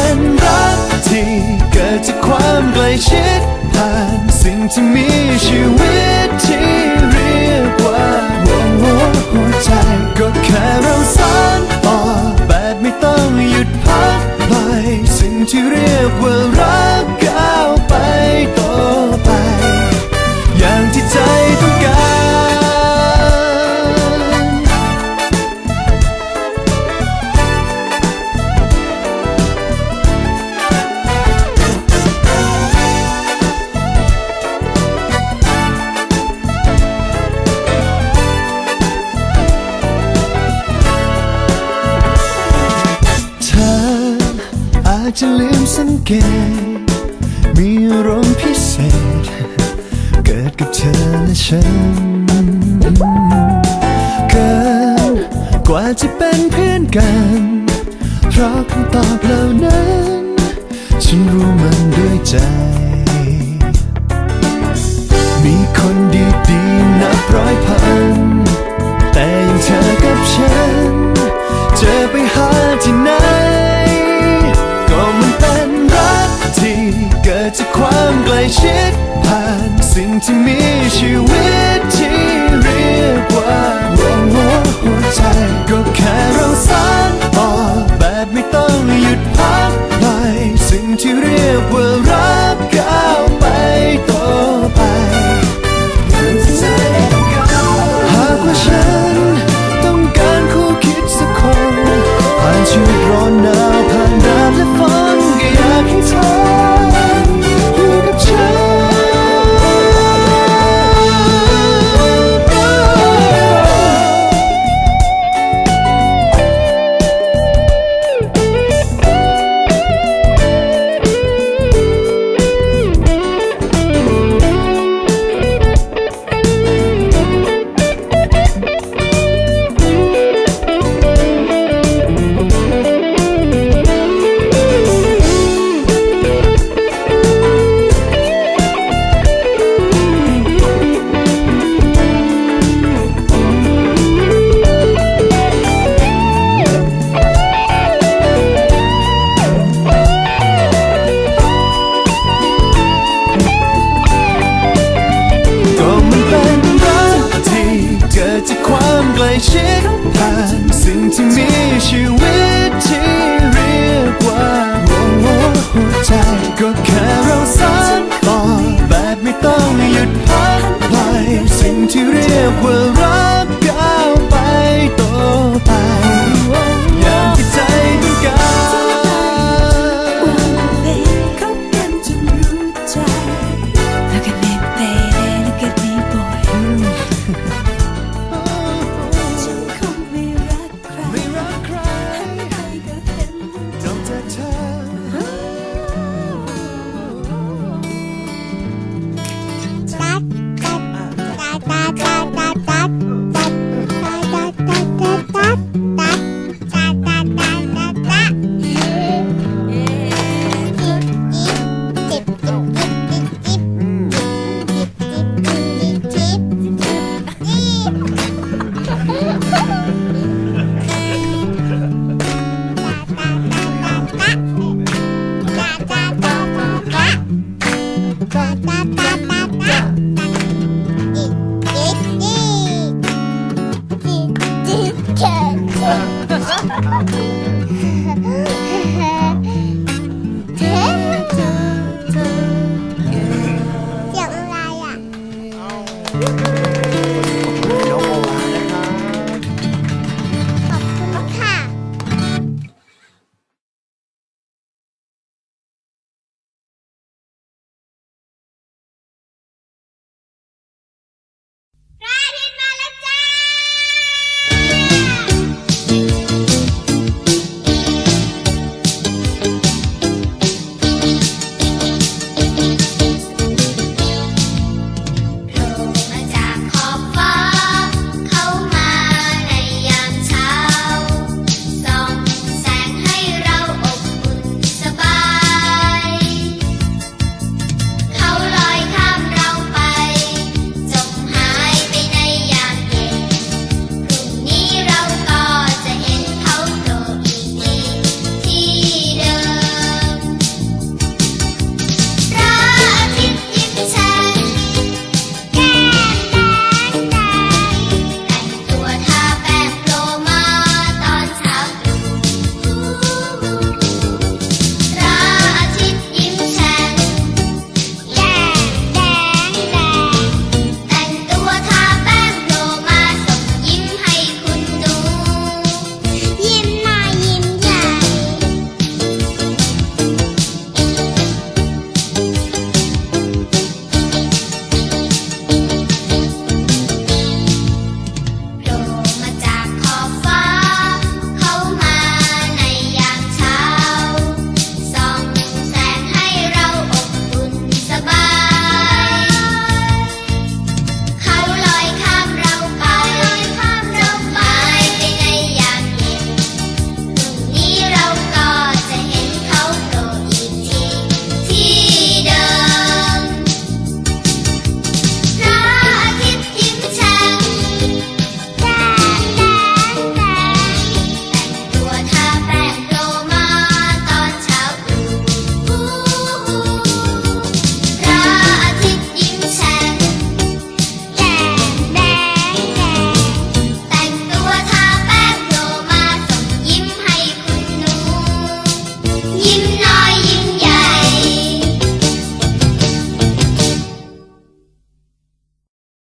น มใกล้ชิดผ่านสิ่งที่มีชีวิตที่เรียกว่าหัวหัวใจก็แค่เราสองาจจะลืมสังเกต มีอารมณ์พิเศษ เกิดกับเธอและฉัน เกินกว่าจะเป็นเพื่อนกัน เพราะคำตอบเหล่านั้น ฉันรู้มันด้วยใจ มีคนดีๆนับร้อยพัน แต่ยังเธอกับฉัน ชิดผ่านสิ่งที่มีชีวิตที่เรียกว่าหัวหัวใจก็แค่เราสานต่อแบบไม่ต้องหยุดพักไปสิ่งที่เรียกว่ารักก้าวไปต่อไปหากว่าฉันต้องการคู่คิดสักคนผ่านชีวิต ความใกล้ชิดผ่านสิ่งที่มีชีวิต